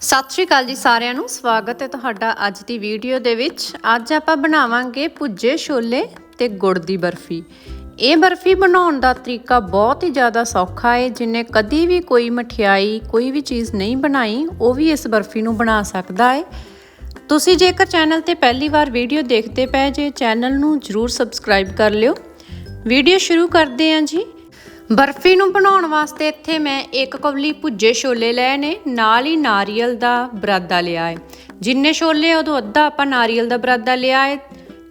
ਸਤਿ ਸ਼੍ਰੀ ਅਕਾਲ ਜੀ ਸਾਰਿਆਂ ਨੂੰ। ਸਵਾਗਤ ਹੈ ਤੁਹਾਡਾ ਅੱਜ ਦੀ ਵੀਡੀਓ ਦੇ ਵਿੱਚ। ਅੱਜ ਆਪਾਂ ਬਣਾਵਾਂਗੇ ਭੁੱਜੇ ਛੋਲੇ ਤੇ ਗੁੜ ਦੀ ਬਰਫੀ। ਇਹ ਬਰਫੀ ਬਣਾਉਣ ਦਾ ਤਰੀਕਾ ਬਹੁਤ ਹੀ ਜ਼ਿਆਦਾ ਸੌਖਾ ਹੈ ਜਿਨੇ ਕਦੀ ਵੀ ਕੋਈ ਮਠਿਆਈ, ਕੋਈ ਵੀ ਚੀਜ਼ ਨਹੀਂ ਬਣਾਈ, ਉਹ ਵੀ ਇਸ ਬਰਫੀ ਨੂੰ ਬਣਾ ਸਕਦਾ ਹੈ ਤੁਸੀਂ ਜੇਕਰ ਚੈਨਲ ਤੇ ਪਹਿਲੀ ਵਾਰ ਵੀਡੀਓ ਦੇਖਦੇ ਪਏ ਜੇ, ਚੈਨਲ ਨੂੰ ਜਰੂਰ ਸਬਸਕ੍ਰਾਈਬ ਕਰ ਲਿਓ। ਵੀਡੀਓ ਸ਼ੁਰੂ ਕਰਦੇ ਹਾਂ ਜੀ। ਬਰਫੀ ਨੂੰ ਬਣਾਉਣ ਵਾਸਤੇ ਇੱਥੇ ਮੈਂ ਇੱਕ ਕੌਲੀ ਭੁੱਜੇ ਛੋਲੇ ਲਏ ਨੇ ਨਾਲ ਹੀ ਨਾਰੀਅਲ ਦਾ ਬਰਾਦਾ ਲਿਆ ਹੈ। ਜਿੰਨੇ ਛੋਲੇ ਆ, ਉਦੋਂ ਅੱਧਾ ਆਪਾਂ ਨਾਰੀਅਲ ਦਾ ਬਰਾਦਾ ਲਿਆ ਹੈ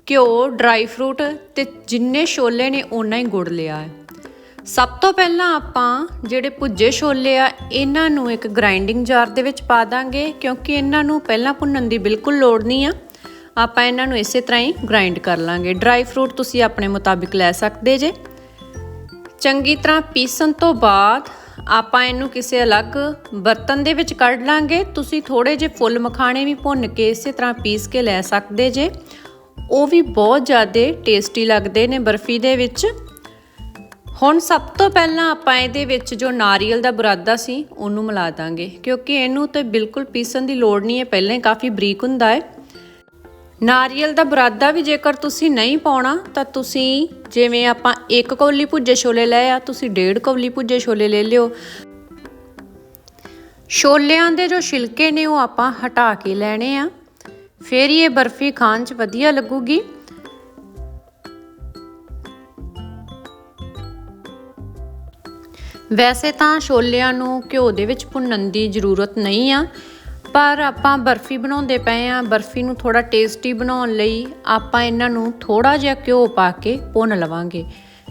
ਘਿਓ ਡਰਾਈ ਫਰੂਟ ਤੇ ਜਿੰਨੇ ਛੋਲੇ ਨੇ ਓਨਾ ਹੀ ਗੁੜ ਲਿਆ ਹੈ। ਸਭ ਤੋਂ ਪਹਿਲਾਂ ਆਪਾਂ ਜਿਹੜੇ ਭੁੱਜੇ ਛੋਲੇ ਆ ਇਹਨਾਂ ਨੂੰ ਇੱਕ ਗ੍ਰਾਈਂਡਿੰਗ ਜਾਰ ਦੇ ਵਿੱਚ ਪਾ ਦਾਂਗੇ ਕਿਉਂਕਿ ਇਹਨਾਂ ਨੂੰ ਪਹਿਲਾਂ ਭੁੰਨਣ ਦੀ ਬਿਲਕੁਲ ਲੋੜ ਨਹੀਂ ਆ। ਆਪਾਂ ਇਹਨਾਂ ਨੂੰ ਇਸੇ ਤਰ੍ਹਾਂ ਹੀ ਗ੍ਰਾਈਂਡ ਕਰ ਲਾਂਗੇ। ਡਰਾਈ ਫਰੂਟ ਤੁਸੀਂ ਆਪਣੇ ਮੁਤਾਬਿਕ ਲੈ ਸਕਦੇ ਜੇ। ਚੰਗੀ ਤਰ੍ਹਾਂ ਪੀਸਣ ਤੋਂ ਬਾਅਦ ਆਪਾਂ ਇਹਨੂੰ ਕਿਸੇ ਅਲੱਗ ਬਰਤਨ ਦੇ ਵਿੱਚ ਕੱਢ ਲਾਂਗੇ। ਤੁਸੀਂ ਥੋੜੇ ਜਿਹੇ ਫੁੱਲ ਮਖਾਣੇ ਵੀ ਭੁੰਨ ਕੇ ਇਸੇ ਤਰ੍ਹਾਂ ਪੀਸ ਕੇ ਲੈ ਸਕਦੇ ਜੇ। ਉਹ ਵੀ ਬਹੁਤ ਜ਼ਿਆਦਾ ਟੇਸਟੀ ਲੱਗਦੇ ਨੇ ਬਰਫੀ ਦੇ ਵਿੱਚ। ਹੁਣ ਸਭ ਤੋਂ ਪਹਿਲਾਂ ਆਪਾਂ ਇਹਦੇ ਵਿੱਚ ਜੋ ਨਾਰੀਅਲ ਦਾ ਬੁਰਾਦਾ ਸੀ, ਉਹਨੂੰ ਮਿਲਾ ਦਾਂਗੇ। ਕਿਉਂਕਿ ਇਹਨੂੰ ਤੇ ਬਿਲਕੁਲ ਪੀਸਣ ਦੀ ਲੋੜ ਨਹੀਂ ਹੈ, ਪਹਿਲਾਂ ਹੀ ਕਾਫੀ ਬਰੀਕ ਹੁੰਦਾ ਹੈ। ਨਾਰੀਅਲ ਦਾ ਬਰਾਦਾ ਵੀ ਜੇਕਰ ਤੁਸੀਂ ਨਹੀਂ ਪਾਉਣਾ, ਤਾਂ ਤੁਸੀਂ ਜਿਵੇਂ ਆਪਾਂ ਇੱਕ ਕੌਲੀ ਭੁੱਜੇ ਛੋਲੇ ਲਏ ਆ, ਤੁਸੀਂ ਡੇਢ ਕੌਲੀ ਭੁੱਜੇ ਛੋਲੇ ਲੈ ਲਿਓ। ਛੋਲਿਆਂ ਦੇ ਜੋ ਛਿਲਕੇ ਨੇ, ਉਹ ਆਪਾਂ ਹਟਾ ਕੇ ਲੈਣੇ ਆ। ਫਿਰ ਹੀ ਇਹ ਬਰਫੀ ਖਾਣ 'ਚ ਵਧੀਆ ਲੱਗੂਗੀ। ਵੈਸੇ ਤਾਂ ਛੋਲਿਆਂ ਨੂੰ ਘਿਓ ਦੇ ਵਿੱਚ ਭੁੰਨਣ ਦੀ ਜ਼ਰੂਰਤ ਨਹੀਂ ਆ। ਪਰ ਆਪਾਂ ਬਰਫੀ ਬਣਾਉਂਦੇ ਪਏ ਆ ਬਰਫੀ ਨੂੰ ਥੋੜਾ ਟੇਸਟੀ ਬਣਾਉਣ ਲਈ ਆਪਾਂ ਇਹਨਾਂ ਨੂੰ ਥੋੜਾ ਜਿਹਾ ਘਿਓ ਪਾ ਕੇ ਭੁੰਨ ਲਵਾਂਗੇ।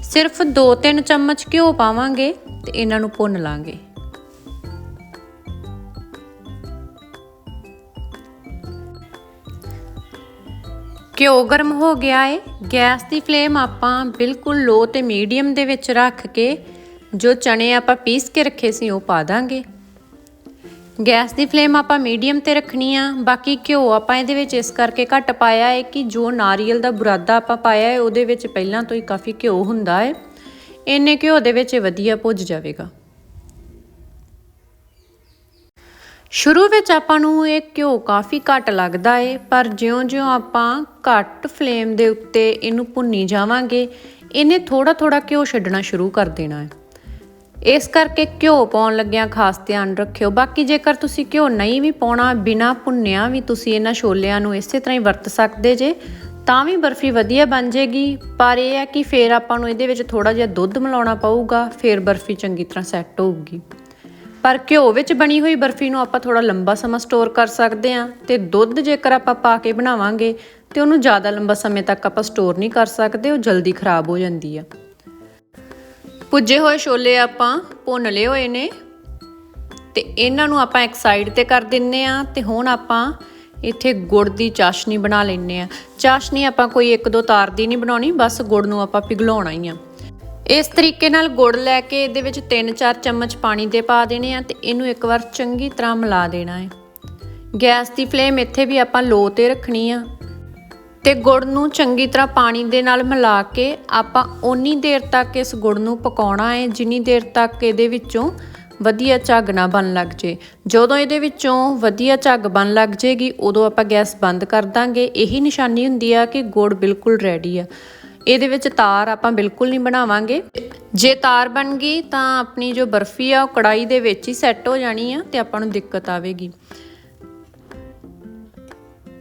ਸਿਰਫ 2-3 ਚਮਚ ਘਿਓ ਪਾਵਾਂਗੇ ਤੇ ਇਹਨਾਂ ਨੂੰ ਭੁੰਨ ਲਾਂਗੇ। ਘਿਓ ਗਰਮ ਹੋ ਗਿਆ ਏ। ਗੈਸ ਦੀ ਫਲੇਮ ਆਪਾਂ ਬਿਲਕੁਲ ਲੋ ਤੇ ਮੀਡੀਅਮ ਦੇ ਵਿੱਚ ਰੱਖ ਕੇ ਜੋ ਚਣੇ ਆਪਾਂ ਪੀਸ ਕੇ ਰੱਖੇ ਸੀ ਉਹ ਪਾ ਦਾਂਗੇ। ਗੈਸ ਦੀ ਫਲੇਮ ਆਪਾਂ ਮੀਡੀਅਮ ਤੇ ਰੱਖਣੀ ਆ, ਬਾਕੀ ਘਿਓ ਆਪਾਂ ਇਹਦੇ ਵਿੱਚ ਇਸ ਕਰਕੇ ਘੱਟ ਪਾਇਆ ਹੈ ਕਿ ਜੋ ਨਾਰੀਅਲ ਦਾ ਬੁਰਾਦਾ ਆਪਾਂ ਪਾਇਆ ਹੈ ਉਹਦੇ ਵਿੱਚ ਪਹਿਲਾਂ ਤੋਂ ਹੀ ਕਾਫੀ ਘਿਓ ਹੁੰਦਾ ਹੈ ਇੰਨੇ ਘਿਓ ਦੇ ਵਿੱਚ ਇਹ ਵਧੀਆ ਭੁੱਜ ਜਾਵੇਗਾ। ਸ਼ੁਰੂ ਵਿੱਚ ਆਪਾਂ ਨੂੰ ਇਹ ਘਿਓ ਕਾਫੀ ਘੱਟ ਲੱਗਦਾ ਏ, ਪਰ ਜਿਉਂ-ਜਿਉਂ ਆਪਾਂ ਘੱਟ ਫਲੇਮ ਦੇ ਉੱਤੇ ਇਹਨੂੰ ਭੁੰਨੀ ਜਾਵਾਂਗੇ, ਇਹਨੇ ਥੋੜਾ-ਥੋੜਾ ਘਿਓ ਛੱਡਣਾ ਸ਼ੁਰੂ ਕਰ ਦੇਣਾ ਹੈ ਇਸ ਕਰਕੇ ਘਿਓ ਪਾਉਣ ਲੱਗਿਆਂ ਖਾਸ ਧਿਆਨ ਰੱਖਿਓ। ਬਾਕੀ ਜੇਕਰ ਤੁਸੀਂ ਘਿਓ ਨਹੀਂ ਵੀ ਪਾਉਣਾ, ਬਿਨਾ ਭੁੰਨਿਆ ਵੀ ਤੁਸੀਂ ਇਹਨਾਂ ਛੋਲਿਆਂ ਨੂੰ ਇਸੇ ਤਰ੍ਹਾਂ ਹੀ ਵਰਤ ਸਕਦੇ ਜੇ, ਤਾਂ ਵੀ ਬਰਫੀ ਵਧੀਆ ਬਣ ਜੇਗੀ। ਪਰ ਇਹ ਹੈ ਕਿ ਫਿਰ ਆਪਾਂ ਨੂੰ ਇਹਦੇ ਵਿੱਚ ਥੋੜਾ ਜਿਹਾ ਦੁੱਧ ਮਿਲਾਉਣਾ ਪਊਗਾ, ਫਿਰ ਬਰਫੀ ਚੰਗੀ ਤਰ੍ਹਾਂ ਸੈੱਟ ਹੋਊਗੀ। ਪਰ ਘਿਓ ਵਿੱਚ ਬਣੀ ਹੋਈ ਬਰਫੀ ਨੂੰ ਆਪਾਂ ਥੋੜਾ ਲੰਬਾ ਸਮਾਂ ਸਟੋਰ ਕਰ ਸਕਦੇ ਹਾਂ ਤੇ ਦੁੱਧ ਜੇਕਰ ਆਪਾਂ ਪਾ ਕੇ ਬਣਾਵਾਂਗੇ ਤੇ ਉਹਨੂੰ ਜ਼ਿਆਦਾ ਲੰਬਾ ਸਮੇਂ ਤੱਕ ਆਪਾਂ ਸਟੋਰ ਨਹੀਂ ਕਰ ਸਕਦੇ, ਉਹ ਜਲਦੀ ਖਰਾਬ ਹੋ ਜਾਂਦੀ ਆ। ਪੁੱਜੇ ਹੋਏ ਛੋਲੇ ਆਪਾਂ ਭੁੰਨ ਲਏ ਹੋਏ ਨੇ ਤੇ ਇਹਨਾਂ ਨੂੰ ਆਪਾਂ ਇੱਕ ਸਾਈਡ ਤੇ ਕਰ ਦਿੰਨੇ ਆ ਤੇ ਹੁਣ ਆਪਾਂ ਇੱਥੇ ਗੁੜ ਦੀ ਚਾਸ਼ਨੀ ਬਣਾ ਲੈਨੇ ਆ। ਚਾਸ਼ਨੀ ਆਪਾਂ ਕੋਈ ਇੱਕ ਦੋ ਤਾਰ ਦੀ ਨਹੀਂ ਬਣਾਉਣੀ, ਬਸ ਗੁੜ ਨੂੰ ਆਪਾਂ ਪਿਘਲਾਉਣਾ ਹੀ ਆ। ਇਸ ਤਰੀਕੇ ਨਾਲ ਗੁੜ ਲੈ ਕੇ ਇਹਦੇ ਵਿੱਚ 3-4 ਚਮਚ ਪਾਣੀ ਦੇ ਪਾ ਦੇਣੇ ਆ ਤੇ ਇਹਨੂੰ ਇੱਕ ਵਾਰ ਚੰਗੀ ਤਰ੍ਹਾਂ ਮਿਲਾ ਦੇਣਾ ਹੈ। ਗੈਸ ਦੀ ਫਲੇਮ ਇੱਥੇ ਵੀ ਆਪਾਂ ਲੋ ਤੇ ਰੱਖਣੀ ਆ। ਤੇ ਗੁੜ ਨੂੰ ਚੰਗੀ ਤਰ੍ਹਾਂ ਪਾਣੀ ਦੇ ਨਾਲ ਮਿਲਾ ਕੇ ਆਪਾਂ ਓਨੀ ਦੇਰ ਤੱਕ ਇਸ ਗੁੜ ਨੂੰ ਪਕਾਉਣਾ ਹੈ, ਜਿੰਨੀ ਦੇਰ ਤੱਕ ਇਹਦੇ ਵਿੱਚੋਂ ਵਧੀਆ ਝੱਗ ਨਾ ਬਣ ਲੱਗ ਜੇ। ਜਦੋਂ ਇਹਦੇ ਵਿੱਚੋਂ ਵਧੀਆ ਝੱਗ ਬਣ ਲੱਗ ਜੇਗੀ, ਉਦੋਂ ਆਪਾਂ ਗੈਸ ਬੰਦ ਕਰ ਦਾਂਗੇ। ਇਹੀ ਨਿਸ਼ਾਨੀ ਹੁੰਦੀ ਆ ਕਿ ਗੁੜ ਬਿਲਕੁਲ ਰੈਡੀ ਆ। ਇਹਦੇ ਵਿੱਚ ਤਾਰ ਆਪਾਂ ਬਿਲਕੁਲ ਨਹੀਂ ਬਣਾਵਾਂਗੇ। ਜੇ ਤਾਰ ਬਣ ਗਈ ਤਾਂ ਆਪਣੀ ਜੋ ਬਰਫੀ ਆ, ਉਹ ਕੜਾਈ ਦੇ ਵਿੱਚ ਹੀ ਸੈੱਟ ਹੋ ਜਾਣੀ ਆ ਤੇ ਆਪਾਂ ਨੂੰ ਦਿੱਕਤ ਆਵੇਗੀ।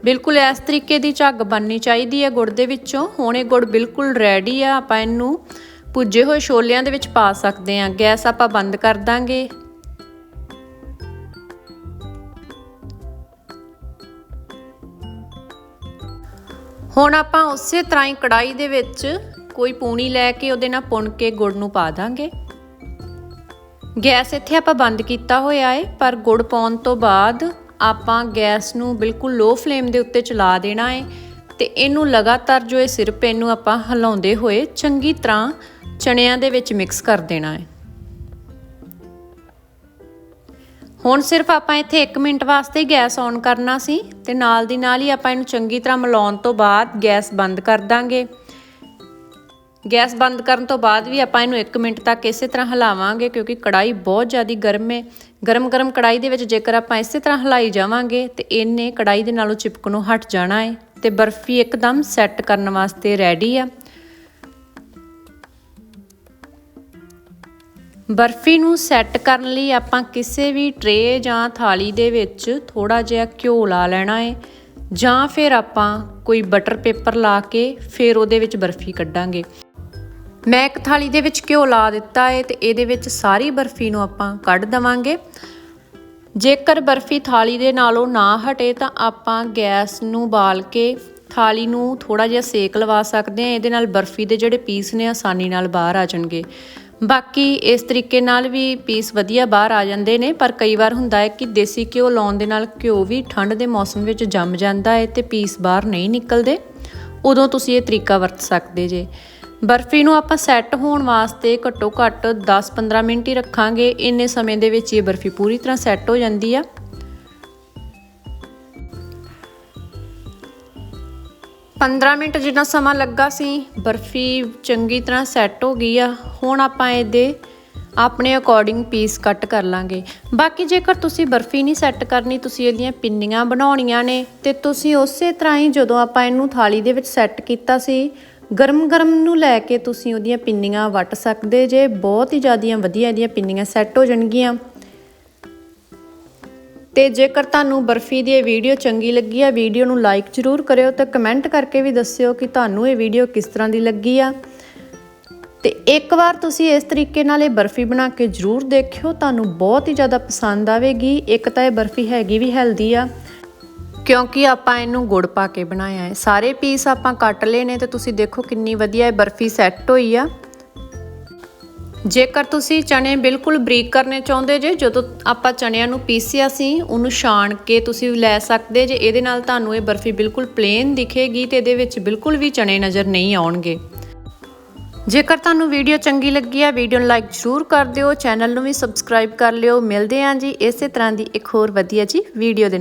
ਬਿਲਕੁਲ ਇਸ ਤਰੀਕੇ ਦੀ ਝੱਗ ਬਣਨੀ ਚਾਹੀਦੀ ਹੈ ਗੁੜ ਦੇ ਵਿੱਚੋਂ। ਹੁਣ ਇਹ ਗੁੜ ਬਿਲਕੁਲ ਰੈਡੀ ਆ, ਆਪਾਂ ਇਹਨੂੰ ਭੁੱਜੇ ਹੋਏ ਛੋਲਿਆਂ ਦੇ ਵਿੱਚ ਪਾ ਸਕਦੇ ਹਾਂ। ਗੈਸ ਆਪਾਂ ਬੰਦ ਕਰ ਦਾਂਗੇ। ਹੁਣ ਆਪਾਂ ਉਸੇ ਤਰ੍ਹਾਂ ਹੀ ਕੜਾਈ ਦੇ ਵਿੱਚ ਕੋਈ ਪੂਣੀ ਲੈ ਕੇ ਉਹਦੇ ਨਾਲ ਪੁਣ ਕੇ ਗੁੜ ਨੂੰ ਪਾ ਦਾਂਗੇ। ਗੈਸ ਇੱਥੇ ਆਪਾਂ ਬੰਦ ਕੀਤਾ ਹੋਇਆ ਹੈ ਪਰ ਗੁੜ ਪਾਉਣ ਤੋਂ ਬਾਅਦ ਆਪਾਂ ਗੈਸ ਨੂੰ ਬਿਲਕੁਲ ਲੋ ਫਲੇਮ ਦੇ ਉੱਤੇ ਚਲਾ ਦੇਣਾ ਹੈ ਤੇ ਇਹਨੂੰ ਲਗਾਤਾਰ ਜੋ ਇਹ ਸਿਰਪ ਇਹਨੂੰ ਆਪਾਂ ਹਿਲਾਉਂਦੇ ਹੋਏ ਚੰਗੀ ਤਰ੍ਹਾਂ ਚਣਿਆਂ ਦੇ ਵਿੱਚ ਮਿਕਸ ਕਰ ਦੇਣਾ ਹੈ ਹੁਣ ਸਿਰਫ ਆਪਾਂ ਇੱਥੇ 1 ਮਿੰਟ ਵਾਸਤੇ ਗੈਸ ਔਨ ਕਰਨਾ ਸੀ ਤੇ ਨਾਲ ਦੀ ਨਾਲ ਹੀ ਆਪਾਂ ਇਹਨੂੰ ਚੰਗੀ ਤਰ੍ਹਾਂ ਮਿਲਾਉਣ ਤੋਂ ਬਾਅਦ ਗੈਸ ਬੰਦ ਕਰ ਦਾਂਗੇ। ਗੈਸ ਬੰਦ ਕਰਨ ਤੋਂ ਬਾਅਦ ਵੀ ਆਪਾਂ ਇਹਨੂੰ 1 ਮਿੰਟ ਤੱਕ ਇਸੇ ਤਰ੍ਹਾਂ ਹਿਲਾਵਾਂਗੇ, ਕਿਉਂਕਿ ਕੜਾਈ ਬਹੁਤ ਜ਼ਿਆਦਾ ਗਰਮ ਹੈ ਗਰਮ ਗਰਮ ਕੜਾਈ ਦੇ ਵਿੱਚ ਜੇਕਰ ਆਪਾਂ ਇਸੇ ਤਰ੍ਹਾਂ ਹਿਲਾਈ ਜਾਵਾਂਗੇ, ਤੇ ਇਹਨੇ ਕੜਾਈ ਦੇ ਨਾਲੋਂ ਚਿਪਕਣੋਂ ਹਟ ਜਾਣਾ ਹੈ ਤੇ ਬਰਫੀ ਇੱਕਦਮ ਸੈੱਟ ਕਰਨ ਵਾਸਤੇ ਰੈਡੀ ਆ। ਬਰਫੀ ਨੂੰ ਸੈੱਟ ਕਰਨ ਲਈ ਆਪਾਂ ਕਿਸੇ ਵੀ ਟਰੇ ਜਾਂ ਥਾਲੀ ਦੇ ਵਿੱਚ ਥੋੜਾ ਜਿਹਾ ਘਿਓ ਲਾ ਲੈਣਾ ਹੈ ਜਾਂ ਫਿਰ ਆਪਾਂ ਕੋਈ ਬਟਰ ਪੇਪਰ ਲਾ ਕੇ ਫਿਰ ਉਹਦੇ ਵਿੱਚ ਬਰਫੀ ਕੱਢਾਂਗੇ। ਮੈਂ ਇੱਕ ਥਾਲੀ ਦੇ ਵਿੱਚ ਘਿਓ ਲਾ ਦਿੱਤਾ ਹੈ ਤੇ ਇਹਦੇ ਵਿੱਚ ਸਾਰੀ ਬਰਫੀ ਨੂੰ ਆਪਾਂ ਕੱਢ ਦਵਾਂਗੇ। ਜੇਕਰ ਬਰਫੀ ਥਾਲੀ ਦੇ ਨਾਲੋਂ ਨਾ ਹਟੇ ਤਾਂ ਆਪਾਂ ਗੈਸ ਨੂੰ ਬਾਲ ਕੇ ਥਾਲੀ ਨੂੰ ਥੋੜਾ ਜਿਹਾ ਸੇਕ ਲਵਾ ਸਕਦੇ ਹਾਂ। ਇਹਦੇ ਨਾਲ ਬਰਫੀ ਦੇ ਜਿਹੜੇ ਪੀਸ ਨੇ ਆਸਾਨੀ ਨਾਲ ਬਾਹਰ ਆ ਜਾਣਗੇ। ਬਾਕੀ ਇਸ ਤਰੀਕੇ ਨਾਲ ਵੀ ਪੀਸ ਵਧੀਆ ਬਾਹਰ ਆ ਜਾਂਦੇ ਨੇ, ਪਰ ਕਈ ਵਾਰ ਹੁੰਦਾ ਹੈ ਕਿ ਦੇਸੀ ਘਿਓ ਲਾਉਣ ਦੇ ਨਾਲ ਘਿਓ ਵੀ ਠੰਡ ਦੇ ਮੌਸਮ ਵਿੱਚ ਜੰਮ ਜਾਂਦਾ ਹੈ ਤੇ ਪੀਸ ਬਾਹਰ ਨਹੀਂ ਨਿਕਲਦੇ। ਉਦੋਂ ਤੁਸੀਂ ਇਹ ਤਰੀਕਾ ਵਰਤ ਸਕਦੇ ਜੇ। ਬਰਫੀ ਨੂੰ ਆਪਾਂ ਸੈੱਟ ਹੋਣ ਵਾਸਤੇ ਘੱਟੋ ਘੱਟ 10-15 ਮਿੰਟ ਹੀ ਰੱਖਾਂਗੇ। ਇੰਨੇ ਸਮੇਂ ਦੇ ਵਿੱਚ ਇਹ ਬਰਫੀ ਪੂਰੀ ਤਰ੍ਹਾਂ ਸੈੱਟ ਹੋ ਜਾਂਦੀ ਆ। ਪੰਦਰਾਂ ਮਿੰਟ ਜਿੰਨਾ ਸਮਾਂ ਲੱਗਾ ਸੀ, ਬਰਫੀ ਚੰਗੀ ਤਰ੍ਹਾਂ ਸੈੱਟ ਹੋ ਗਈ ਆ। ਹੁਣ ਆਪਾਂ ਇਹਦੇ ਆਪਣੇ ਅਕੋਰਡਿੰਗ ਪੀਸ ਕੱਟ ਕਰ ਲਾਂਗੇ। ਬਾਕੀ ਜੇਕਰ ਤੁਸੀਂ ਬਰਫੀ ਨਹੀਂ ਸੈੱਟ ਕਰਨੀ, ਤੁਸੀਂ ਇਹਦੀਆਂ ਪਿੰਨੀਆਂ ਬਣਾਉਣੀਆਂ ਨੇ ਤੇ ਤੁਸੀਂ ਉਸੇ ਤਰ੍ਹਾਂ ਹੀ ਜਦੋਂ ਆਪਾਂ ਇਹਨੂੰ ਥਾਲੀ ਦੇ ਵਿੱਚ ਸੈੱਟ ਕੀਤਾ ਸੀ ਗਰਮ ਗਰਮ ਨੂੰ ਲੈ ਕੇ ਤੁਸੀਂ ਉਹਦੀਆਂ ਪਿੰਨੀਆਂ ਵੱਟ ਸਕਦੇ ਜੇ। ਬਹੁਤ ਹੀ ਜ਼ਿਆਦੀਆਂ ਵਧੀਆ ਇਹਦੀਆਂ ਪਿੰਨੀਆਂ ਸੈੱਟ ਹੋ ਜਾਣਗੀਆਂ। ਤੇ ਜੇਕਰ ਤੁਹਾਨੂੰ ਬਰਫੀ ਦੀ ਇਹ ਵੀਡੀਓ ਚੰਗੀ ਲੱਗੀ ਆ, ਵੀਡੀਓ ਨੂੰ ਲਾਈਕ ਜ਼ਰੂਰ ਕਰਿਓ ਤੇ ਕਮੈਂਟ ਕਰਕੇ ਵੀ ਦੱਸਿਓ ਕਿ ਤੁਹਾਨੂੰ ਇਹ ਵੀਡੀਓ ਕਿਸ ਤਰ੍ਹਾਂ ਦੀ ਲੱਗੀ ਆ। ਤੇ ਇੱਕ ਵਾਰ ਤੁਸੀਂ ਇਸ ਤਰੀਕੇ ਨਾਲ ਇਹ ਬਰਫੀ ਬਣਾ ਕੇ ਜ਼ਰੂਰ ਦੇਖਿਓ, ਤੁਹਾਨੂੰ ਬਹੁਤ ਹੀ ਜ਼ਿਆਦਾ ਪਸੰਦ ਆਵੇਗੀ। ਇੱਕ ਤਾਂ ਇਹ ਬਰਫੀ ਹੈਗੀ ਵੀ ਹੈਲਦੀ ਆ। ਕਿਉਂਕਿ ਆਪਾਂ ਇਹਨੂੰ ਗੁੜ ਪਾ ਕੇ ਬਣਾਇਆ ਹੈ। ਸਾਰੇ ਪੀਸ ਆਪਾਂ ਕੱਟ ਲਏ ਨੇ ਤੇ ਤੁਸੀਂ ਦੇਖੋ ਕਿੰਨੀ ਵਧੀਆ ਇਹ ਬਰਫੀ ਸੈੱਟ ਹੋਈ ਆ। ਜੇਕਰ ਤੁਸੀਂ ਚਣੇ ਬਿਲਕੁਲ ਬਰੀਕ ਕਰਨੇ ਚਾਹੁੰਦੇ ਜੇ, ਜਦੋਂ ਆਪਾਂ ਚਣਿਆਂ ਨੂੰ ਪੀਸਿਆ ਸੀ, ਉਹਨੂੰ ਛਾਣ ਕੇ ਤੁਸੀਂ ਲੈ ਸਕਦੇ ਜੇ। ਇਹਦੇ ਨਾਲ ਤੁਹਾਨੂੰ ਇਹ ਬਰਫੀ ਬਿਲਕੁਲ ਪਲੇਨ ਦਿਖੇਗੀ ਤੇ ਇਹਦੇ ਵਿੱਚ ਬਿਲਕੁਲ ਵੀ ਚਣੇ ਨਜ਼ਰ ਨਹੀਂ ਆਉਣਗੇ। ਜੇਕਰ ਤੁਹਾਨੂੰ ਵੀਡੀਓ ਚੰਗੀ ਲੱਗੀ ਆ, ਵੀਡੀਓ ਨੂੰ ਲਾਈਕ ਜ਼ਰੂਰ ਕਰ ਦਿਓ, ਚੈਨਲ ਨੂੰ ਵੀ ਸਬਸਕ੍ਰਾਈਬ ਕਰ ਲਿਓ। ਮਿਲਦੇ ਆਂ ਜੀ ਇਸੇ ਤਰ੍ਹਾਂ ਦੀ ਇੱਕ ਹੋਰ ਵਧੀਆ ਜੀ ਵੀਡੀਓ ਦੇ